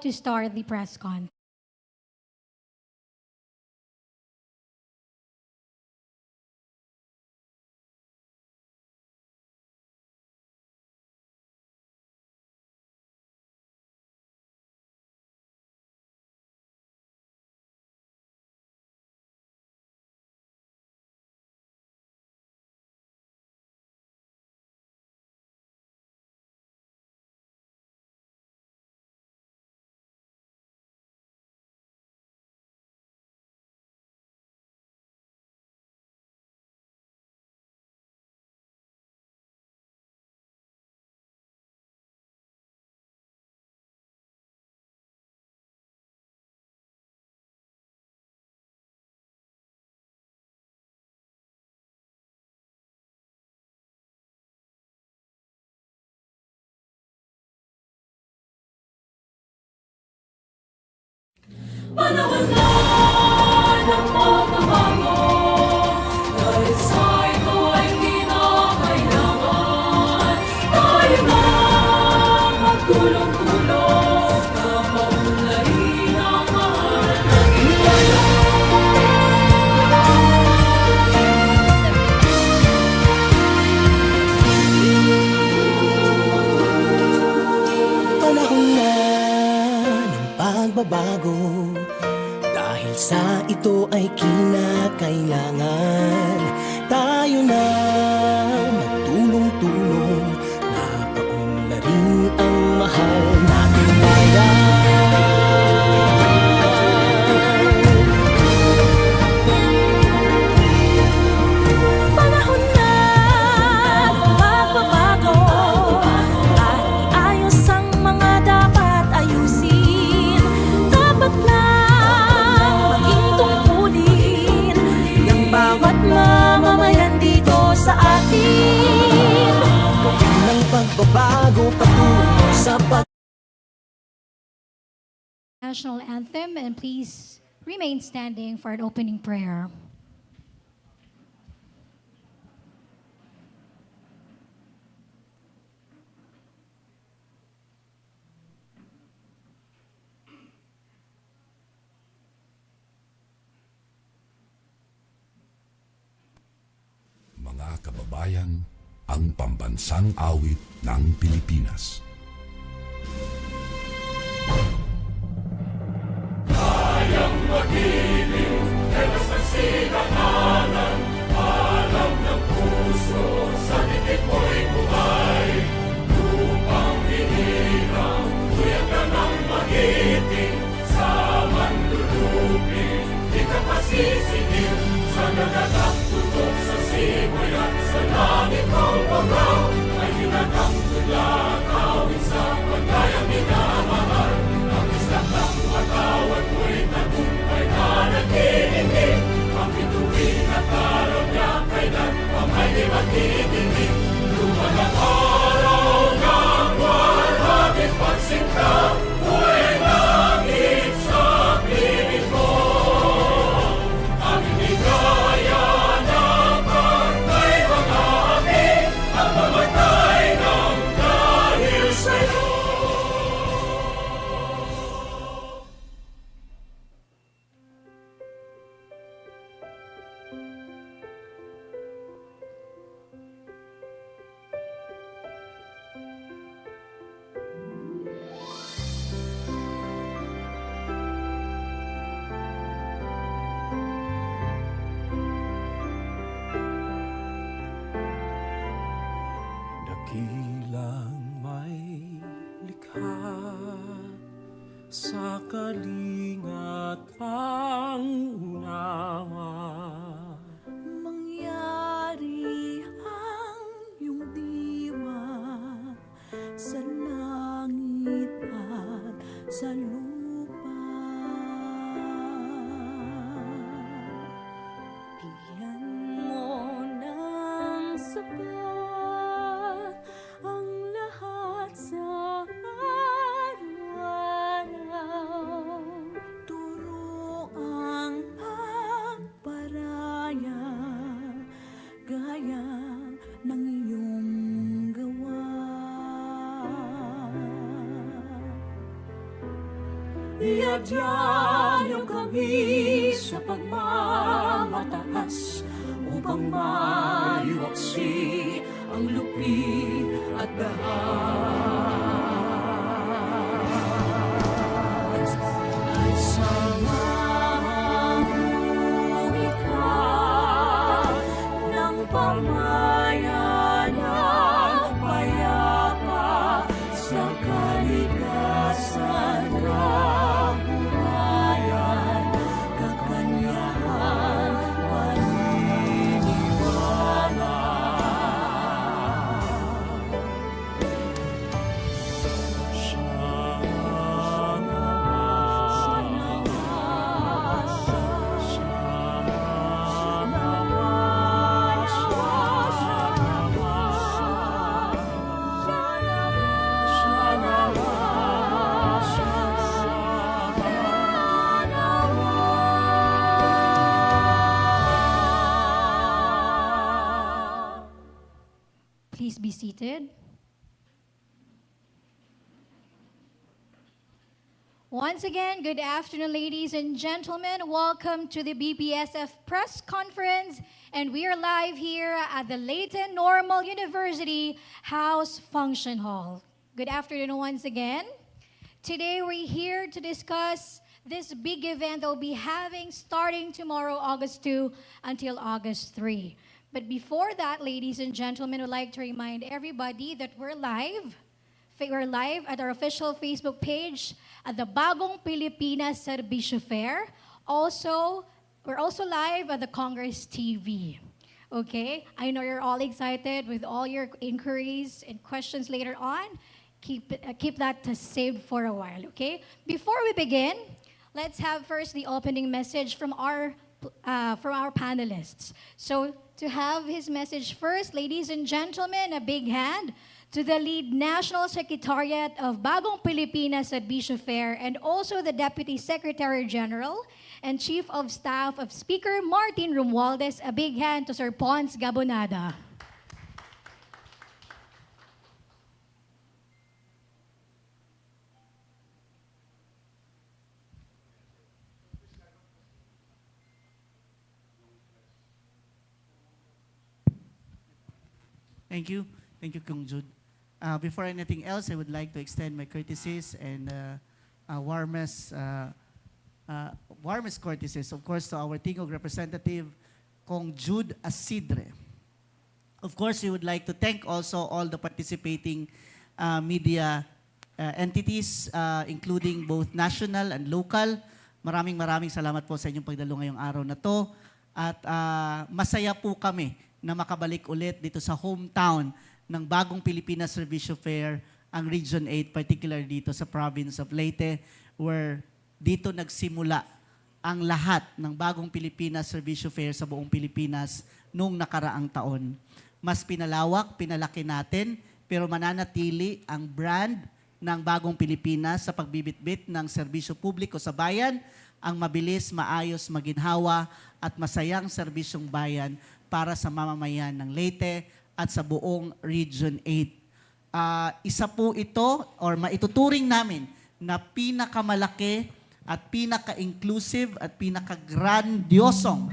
to start the press con. Panahon na ng pagbabago Dahil sa ito ay kinakailangan. Tayo na magtulong-tulong Na maunlarin ang mahal. Na ilan Panahon na ng pagbabago Dahil sa ito ay kinakailangan. Tayo na National anthem and please remain standing for an opening prayer. Mga kababayan, ang pambansang awit ng Pilipinas. At Iadya niyo kami sa pagmamataas upang maiwaksi ang lupit at dahas. Seated. Once again, good afternoon, ladies and gentlemen. Welcome to the BPSF press conference. And we are live here at the Leighton Normal University House Function Hall. Good afternoon once again. Today, we're here to discuss this big event that we'll be having starting tomorrow, August 2 until August 3. But before that, ladies and gentlemen, I'd like to remind everybody that we're live. We're live at our official Facebook page at the Bagong Pilipinas Servisyo Fair. Also, we're also live at the Congress TV. Okay? I know you're all excited with all your inquiries and questions later on. Keep, uh, keep that saved for a while, okay? Before we begin, let's have first the opening message from our uh, from our panelists. So to have his message first, ladies and gentlemen, a big hand to the lead National Secretariat of Bagong Pilipinas at Bishop Fair and also the Deputy Secretary General and Chief of Staff of Speaker Martin Romualdez. A big hand to Sir Pons Gabonada. Thank you. Thank you, Kung Jude. Uh, before anything else, I would like to extend my courtesies and uh, uh, warmest, uh, uh, warmest courtesies, of course, to our Tingog representative, Kong Jude Asidre. Of course, we would like to thank also all the participating uh, media uh, entities, uh, including both national and local. Maraming maraming salamat po sa inyong pagdalo ngayong araw na to. At uh, masaya po kami na makabalik ulit dito sa hometown ng bagong Pilipinas Servicio Fair, ang Region 8, particular dito sa province of Leyte, where dito nagsimula ang lahat ng bagong Pilipinas Servicio Fair sa buong Pilipinas noong nakaraang taon. Mas pinalawak, pinalaki natin, pero mananatili ang brand ng bagong Pilipinas sa pagbibitbit ng serbisyo publiko sa bayan, ang mabilis, maayos, maginhawa at masayang serbisyong bayan para sa mamamayan ng Leyte at sa buong Region 8. Ah, isa po ito or maituturing namin na pinakamalaki at pinaka-inclusive at pinaka-grandiosong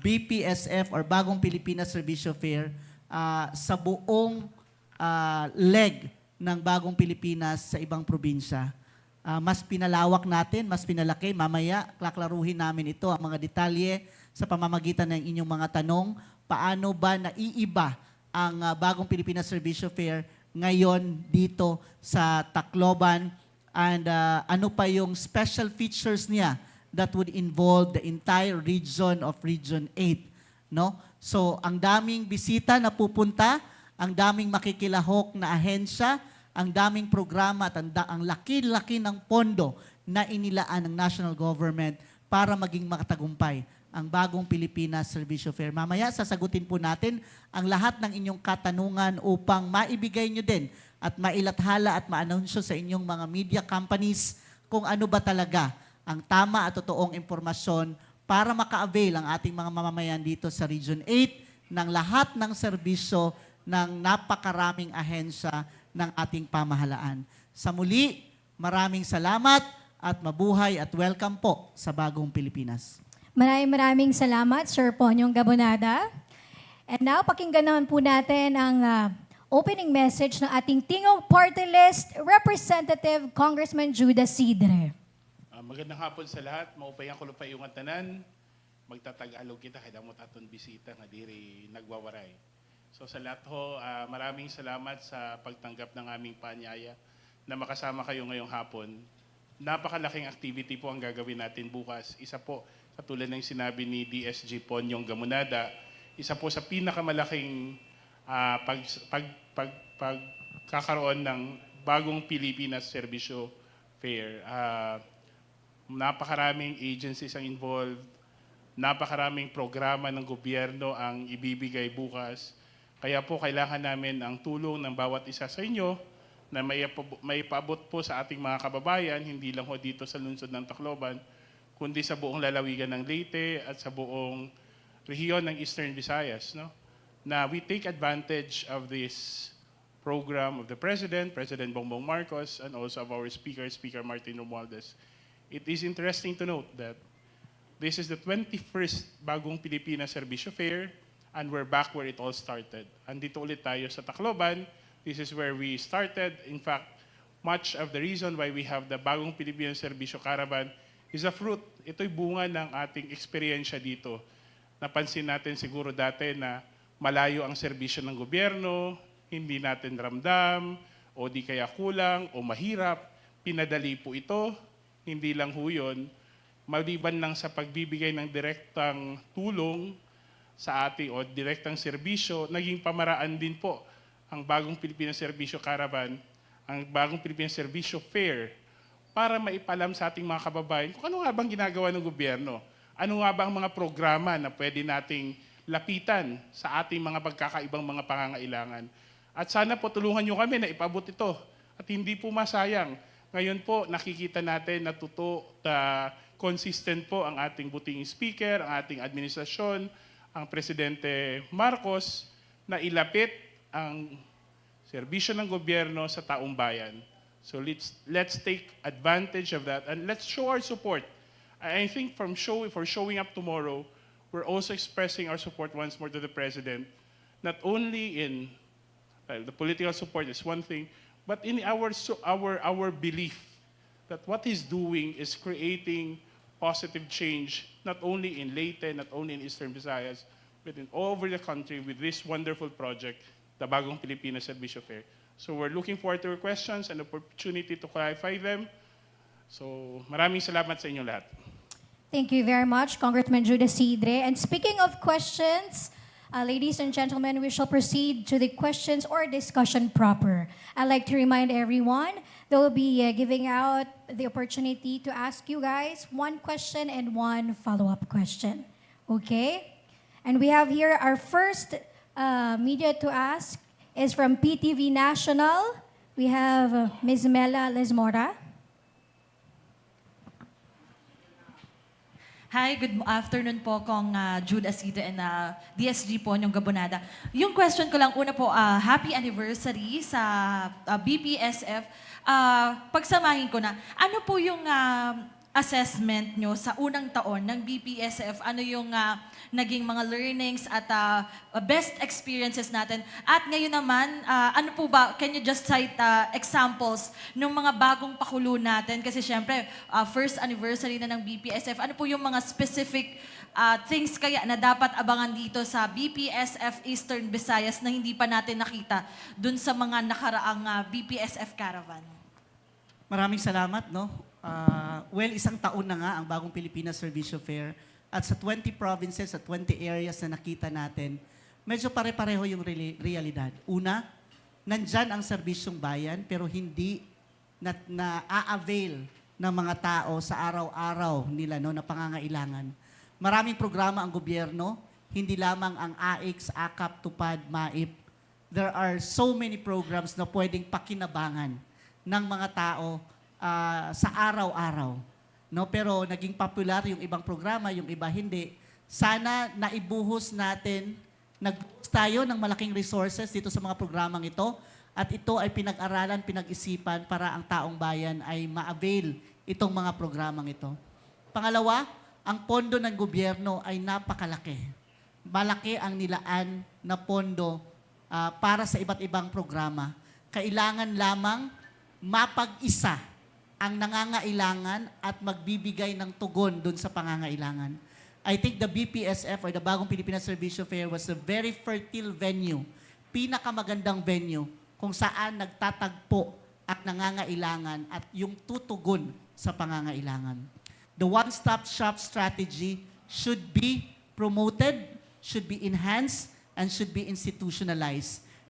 BPSF or Bagong Pilipinas Servicio Fair ah, sa buong ah, leg ng Bagong Pilipinas sa ibang probinsya. Ah, mas pinalawak natin, mas pinalaki. Mamaya, klaklaruhin namin ito, ang mga detalye sa pamamagitan ng inyong mga tanong. Paano ba naiiba ang ah, Bagong Pilipinas Servicio Fair ngayon dito sa Tacloban? And ah, ano pa yung special features niya that would involve the entire region of Region 8? No? So, ang daming bisita na pupunta, ang daming makikilahok na ahensya, ang daming programa at ang, da- ang laki-laki ng pondo na inilaan ng national government para maging makatagumpay ang bagong Pilipinas Servicio Fair. Mamaya sasagutin po natin ang lahat ng inyong katanungan upang maibigay nyo din at mailathala at maanunsyo sa inyong mga media companies kung ano ba talaga ang tama at totoong impormasyon para maka-avail ang ating mga mamamayan dito sa Region 8 ng lahat ng serbisyo ng napakaraming ahensya ng ating pamahalaan. Sa muli, maraming salamat at mabuhay at welcome po sa bagong Pilipinas. Maraming maraming salamat, Sir Ponyong Gabonada. And now, pakinggan naman po natin ang ah, opening message ng ating Tingog Party List Representative Congressman Judas Sidre. Ah, magandang hapon sa lahat. Maupay ang kulupay yung tanan. Magtatag-alog kita kaya mo taton bisita nga diri nagwawaray. So sa lahat ho, ah, maraming salamat sa pagtanggap ng aming panyaya na makasama kayo ngayong hapon. Napakalaking activity po ang gagawin natin bukas. Isa po, katulad ng sinabi ni DSG Ponyong Gamunada, isa po sa pinakamalaking ah, pag, pag, pag, pagkakaroon ng bagong Pilipinas Serbisyo Fair. Ah, napakaraming agencies ang involved, napakaraming programa ng gobyerno ang ibibigay bukas. Kaya po kailangan namin ang tulong ng bawat isa sa inyo na may, may paabot po sa ating mga kababayan, hindi lang ho dito sa lungsod ng Tacloban, kundi sa buong lalawigan ng Leyte at sa buong rehiyon ng Eastern Visayas. No? Na we take advantage of this program of the President, President Bongbong Marcos, and also of our Speaker, Speaker Martin Romualdez. It is interesting to note that this is the 21st Bagong Pilipinas Serbisyo Fair, and we're back where it all started. Andito ulit tayo sa Tacloban. This is where we started. In fact, much of the reason why we have the Bagong Pilipinas Serbisyo Caravan is a fruit. Ito'y bunga ng ating eksperyensya dito. Napansin natin siguro dati na malayo ang serbisyo ng gobyerno, hindi natin ramdam, o di kaya kulang, o mahirap. Pinadali po ito. Hindi lang ho yun. Maliban lang sa pagbibigay ng direktang tulong sa ating o direktang serbisyo, naging pamaraan din po ang bagong Pilipinas Serbisyo Caravan, ang bagong Pilipinas Serbisyo Fair, para maipalam sa ating mga kababayan kung ano nga bang ginagawa ng gobyerno. Ano nga ba ang mga programa na pwede nating lapitan sa ating mga pagkakaibang mga pangangailangan. At sana po tulungan nyo kami na ipabot ito at hindi po masayang. Ngayon po nakikita natin na totoo, na consistent po ang ating buting speaker, ang ating administrasyon, ang Presidente Marcos na ilapit ang serbisyo ng gobyerno sa taong bayan. So let's let's take advantage of that and let's show our support. I think from show for showing up tomorrow, we're also expressing our support once more to the president, not only in well, the political support is one thing, but in our our our belief that what he's doing is creating positive change not only in Leyte, not only in Eastern Visayas, but in all over the country with this wonderful project, the Bagong Pilipinas Serbisyo Fair. So we're looking forward to your questions and opportunity to clarify them. So maraming salamat sa inyo lahat. Thank you very much, Congressman Judas Sidre. And speaking of questions, uh, ladies and gentlemen, we shall proceed to the questions or discussion proper. I'd like to remind everyone that we'll be uh, giving out the opportunity to ask you guys one question and one follow-up question. Okay? And we have here our first uh, media to ask is from PTV National. We have uh, Ms. Mela Lesmora. Hi, good afternoon po kong uh, Jude Asita and uh, DSG po yung Gabonada. Yung question ko lang, una po, ah, happy anniversary sa ah, BPSF. Ah, pagsamahin ko na, ano po yung ah, assessment nyo sa unang taon ng BPSF? Ano yung ah, naging mga learnings at ah, best experiences natin? At ngayon naman, ah, ano po ba, can you just cite ah, examples ng mga bagong pakulo natin? Kasi syempre, ah, first anniversary na ng BPSF. Ano po yung mga specific ah, things kaya na dapat abangan dito sa BPSF Eastern Visayas na hindi pa natin nakita dun sa mga nakaraang ah, BPSF Caravan? Maraming salamat, no? Ah, well, isang taon na nga ang bagong Pilipinas Servicio Fair at sa 20 provinces, sa 20 areas na nakita natin, medyo pare-pareho yung reali- realidad. Una, nandyan ang serbisyong bayan pero hindi na, na-avail ng mga tao sa araw-araw nila no, na pangangailangan. Maraming programa ang gobyerno, hindi lamang ang AIX, AKAP, TUPAD, MAIP. There are so many programs na pwedeng pakinabangan ng mga tao ah, sa araw-araw. No, pero naging popular yung ibang programa, yung iba hindi. Sana naibuhos natin, nagbuhos tayo ng malaking resources dito sa mga programang ito at ito ay pinag-aralan, pinag-isipan para ang taong bayan ay ma-avail itong mga programang ito. Pangalawa, ang pondo ng gobyerno ay napakalaki. Malaki ang nilaan na pondo ah, para sa iba't ibang programa. Kailangan lamang mapag-isa ang nangangailangan at magbibigay ng tugon doon sa pangangailangan. I think the BPSF or the Bagong Pilipinas Servicio Fair was a very fertile venue, pinakamagandang venue kung saan nagtatagpo at nangangailangan at yung tutugon sa pangangailangan. The one-stop shop strategy should be promoted, should be enhanced, and should be institutionalized.